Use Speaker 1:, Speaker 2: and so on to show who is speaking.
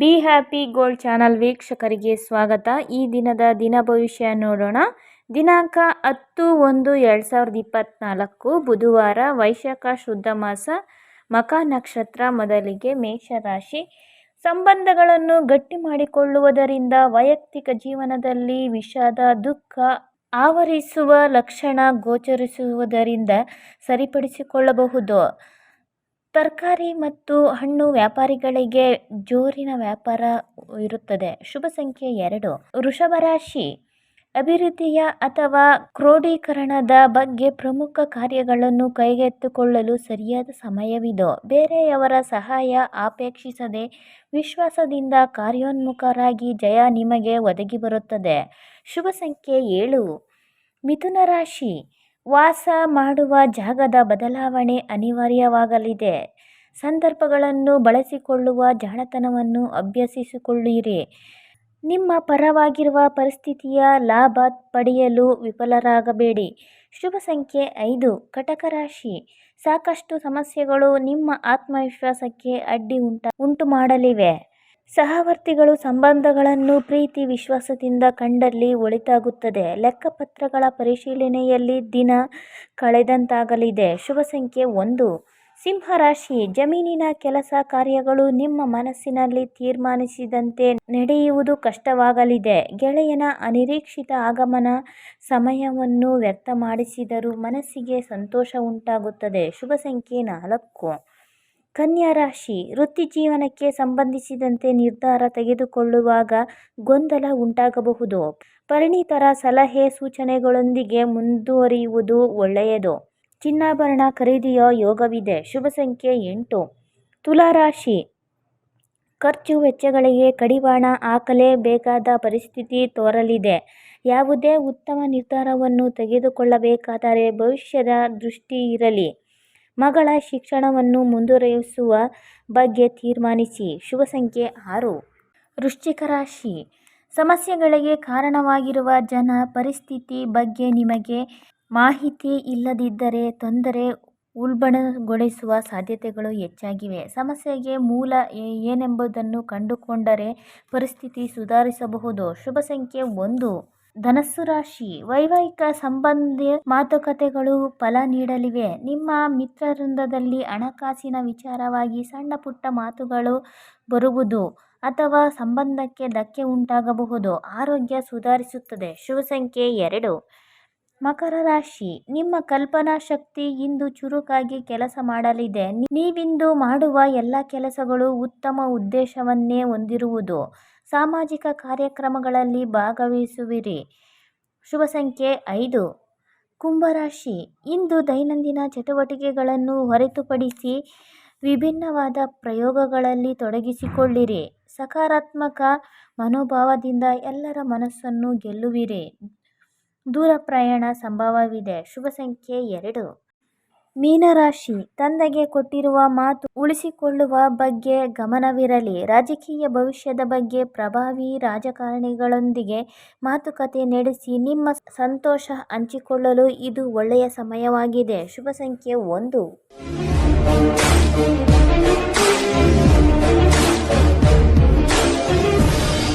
Speaker 1: Be happy gold channel ವೀಕ್ಷಕರಿಗೆ ಸ್ವಾಗತ. ಈ ದಿನದ ದಿನ ಭವಿಷ್ಯ ನೋಡೋಣ. ದಿನಾಂಕ ಹತ್ತು ಒಂದು ಎರಡು ಸಾವಿರದ ಇಪ್ಪತ್ತ್ನಾಲ್ಕು ಬುಧವಾರ ವೈಶಾಖ ಶುದ್ಧ ಮಾಸ. ಮಕ ನಕ್ಷತ್ರ ಮೊದಲಿಗೆ ಮೇಷರಾಶಿ. ಸಂಬಂಧಗಳನ್ನು ಗಟ್ಟಿ ಮಾಡಿಕೊಳ್ಳುವುದರಿಂದ ವೈಯಕ್ತಿಕ ಜೀವನದಲ್ಲಿ ವಿಷಾದ, ದುಃಖ ಆವರಿಸುವ ಲಕ್ಷಣ ಗೋಚರಿಸುವುದರಿಂದ ಸರಿಪಡಿಸಿಕೊಳ್ಳಬಹುದು. ತರಕಾರಿ ಮತ್ತು ಹಣ್ಣು ವ್ಯಾಪಾರಿಗಳಿಗೆ ಜೋರಿನ ವ್ಯಾಪಾರ ಇರುತ್ತದೆ. ಶುಭ ಸಂಖ್ಯೆ ಎರಡು. ವೃಷಭ ರಾಶಿ ಅಭಿವೃದ್ಧಿಯ ಅಥವಾ ಕ್ರೋಢೀಕರಣದ ಬಗ್ಗೆ ಪ್ರಮುಖ ಕಾರ್ಯಗಳನ್ನು ಕೈಗೆತ್ತಿಕೊಳ್ಳಲು ಸರಿಯಾದ ಸಮಯವಿದು. ಬೇರೆಯವರ ಸಹಾಯ ಅಪೇಕ್ಷಿಸದೆ ವಿಶ್ವಾಸದಿಂದ ಕಾರ್ಯೋನ್ಮುಖರಾಗಿ ಜಯ ನಿಮಗೆ ಒದಗಿ ಬರುತ್ತದೆ. ಶುಭ ಸಂಖ್ಯೆ ಏಳು. ಮಿಥುನ ರಾಶಿ ವಾಸ ಮಾಡುವ ಜಾಗದ ಬದಲಾವಣೆ ಅನಿವಾರ್ಯವಾಗಲಿದೆ. ಸಂದರ್ಭಗಳನ್ನು ಬಳಸಿಕೊಳ್ಳುವ ಜಾಣತನವನ್ನು ಅಭ್ಯಸಿಸಿಕೊಳ್ಳಿರಿ. ನಿಮ್ಮ ಪರವಾಗಿರುವ ಪರಿಸ್ಥಿತಿಯ ಲಾಭ ಪಡೆಯಲು ವಿಫಲರಾಗಬೇಡಿ. ಶುಭ ಸಂಖ್ಯೆ ಐದು, ಕಟಕ ರಾಶಿ. ಸಾಕಷ್ಟು ಸಮಸ್ಯೆಗಳು ನಿಮ್ಮ ಆತ್ಮವಿಶ್ವಾಸಕ್ಕೆ ಅಡ್ಡಿ ಉಂಟ ಉಂಟು ಮಾಡಲಿವೆ ಸಹವರ್ತಿಗಳು ಸಂಬಂಧಗಳನ್ನು ಪ್ರೀತಿ ವಿಶ್ವಾಸದಿಂದ ಕಂಡಲ್ಲಿ ಒಳಿತಾಗುತ್ತದೆ. ಲೆಕ್ಕಪತ್ರಗಳ ಪರಿಶೀಲನೆಯಲ್ಲಿ ದಿನ ಕಳೆದಂತಾಗಲಿದೆ. ಶುಭ ಸಂಖ್ಯೆ ಒಂದು ಸಿಂಹರಾಶಿ ಜಮೀನಿನ ಕೆಲಸ ಕಾರ್ಯಗಳು ನಿಮ್ಮ ಮನಸ್ಸಿನಲ್ಲಿ ತೀರ್ಮಾನಿಸಿದಂತೆ ನಡೆಯುವುದು ಕಷ್ಟವಾಗಲಿದೆ. ಗೆಳೆಯನ ಅನಿರೀಕ್ಷಿತ ಆಗಮನ ಸಮಯವನ್ನು ವ್ಯರ್ಥ ಮಾಡಿಸಿದರೂ ಮನಸ್ಸಿಗೆ ಸಂತೋಷ ಉಂಟಾಗುತ್ತದೆ. ಶುಭ ಸಂಖ್ಯೆ ನಾಲ್ಕು. ಕನ್ಯಾ ರಾಶಿ, ವೃತ್ತಿ ಜೀವನಕ್ಕೆ ಸಂಬಂಧಿಸಿದಂತೆ ನಿರ್ಧಾರ ತೆಗೆದುಕೊಳ್ಳುವಾಗ ಗೊಂದಲ ಉಂಟಾಗಬಹುದು. ಪರಿಣಿತರ ಸಲಹೆ ಸೂಚನೆಗಳೊಂದಿಗೆ ಮುಂದುವರಿಯುವುದು ಒಳ್ಳೆಯದು. ಚಿನ್ನಾಭರಣ ಖರೀದಿಯ ಯೋಗವಿದೆ. ಶುಭ ಸಂಖ್ಯೆ ಎಂಟು. ತುಲಾರಾಶಿ ಖರ್ಚು ವೆಚ್ಚಗಳಿಗೆ ಕಡಿವಾಣ ಹಾಕಲೇಬೇಕಾದ ಪರಿಸ್ಥಿತಿ ತೋರಲಿದೆ. ಯಾವುದೇ ಉತ್ತಮ ನಿರ್ಧಾರವನ್ನು ತೆಗೆದುಕೊಳ್ಳಬೇಕಾದರೆ ಭವಿಷ್ಯದ ದೃಷ್ಟಿ ಇರಲಿ. ಮಗಳ ಶಿಕ್ಷಣವನ್ನು ಮುಂದುವರಿಸುವ ಬಗ್ಗೆ ತೀರ್ಮಾನಿಸಿ. ಶುಭ ಸಂಖ್ಯೆ ಆರು. ವೃಶ್ಚಿಕ ರಾಶಿ. ಸಮಸ್ಯೆಗಳಿಗೆ ಕಾರಣವಾಗಿರುವ ಜನ ಪರಿಸ್ಥಿತಿ ಬಗ್ಗೆ ನಿಮಗೆ ಮಾಹಿತಿ ಇಲ್ಲದಿದ್ದರೆ ತೊಂದರೆ ಉಲ್ಬಣಗೊಳಿಸುವ ಸಾಧ್ಯತೆಗಳು ಹೆಚ್ಚಾಗಿವೆ. ಸಮಸ್ಯೆಗೆ ಮೂಲ ಏನೆಂಬುದನ್ನು ಕಂಡುಕೊಂಡರೆ ಪರಿಸ್ಥಿತಿ ಸುಧಾರಿಸಬಹುದು. ಶುಭ ಸಂಖ್ಯೆ ಒಂದು. ಧನಸ್ಸು ರಾಶಿ. ವೈವಾಹಿಕ ಸಂಬಂಧ ಮಾತುಕತೆಗಳು ಫಲ ನೀಡಲಿವೆ. ನಿಮ್ಮ ಮಿತ್ರವೃಂದದಲ್ಲಿ ಹಣಕಾಸಿನ ವಿಚಾರವಾಗಿ ಸಣ್ಣ ಪುಟ್ಟ ಮಾತುಗಳು ಬರುವುದು ಅಥವಾ ಸಂಬಂಧಕ್ಕೆ ಧಕ್ಕೆ ಉಂಟಾಗಬಹುದು. ಆರೋಗ್ಯ ಸುಧಾರಿಸುತ್ತದೆ. ಶುಭ ಸಂಖ್ಯೆ ಎರಡು. ಮಕರ ರಾಶಿ ನಿಮ್ಮ ಕಲ್ಪನಾ ಶಕ್ತಿ ಇಂದು ಚುರುಕಾಗಿ ಕೆಲಸ ಮಾಡಲಿದೆ. ನೀವಿಂದು ಮಾಡುವ ಎಲ್ಲ ಕೆಲಸಗಳು ಉತ್ತಮ ಉದ್ದೇಶವನ್ನೇ ಹೊಂದಿರುವುದು. ಸಾಮಾಜಿಕ ಕಾರ್ಯಕ್ರಮಗಳಲ್ಲಿ ಭಾಗವಹಿಸುವಿರಿ. ಶುಭ ಸಂಖ್ಯೆ ಐದು. ಕುಂಭರಾಶಿ. ಇಂದು ದೈನಂದಿನ ಚಟುವಟಿಕೆಗಳನ್ನು ಹೊರತುಪಡಿಸಿ ವಿಭಿನ್ನವಾದ ಪ್ರಯೋಗಗಳಲ್ಲಿ ತೊಡಗಿಸಿಕೊಳ್ಳಿರಿ. ಸಕಾರಾತ್ಮಕ ಮನೋಭಾವದಿಂದ ಎಲ್ಲರ ಮನಸ್ಸನ್ನು ಗೆಲ್ಲುವಿರಿ. ದೂರ ಪ್ರಯಾಣ ಸಂಭವವಿದೆ. ಶುಭ ಸಂಖ್ಯೆ ಎರಡು. ಮೀನರಾಶಿ ತಂದೆಗೆ ಕೊಟ್ಟಿರುವ ಮಾತು ಉಳಿಸಿಕೊಳ್ಳುವ ಬಗ್ಗೆ ಗಮನವಿರಲಿ. ರಾಜಕೀಯ ಭವಿಷ್ಯದ ಬಗ್ಗೆ ಪ್ರಭಾವಿ ರಾಜಕಾರಣಿಗಳೊಂದಿಗೆ ಮಾತುಕತೆ ನಡೆಸಿ ನಿಮ್ಮ ಸಂತೋಷ ಹಂಚಿಕೊಳ್ಳಲು ಇದು ಒಳ್ಳೆಯ ಸಮಯವಾಗಿದೆ. ಶುಭ ಸಂಖ್ಯೆ ಒಂದು.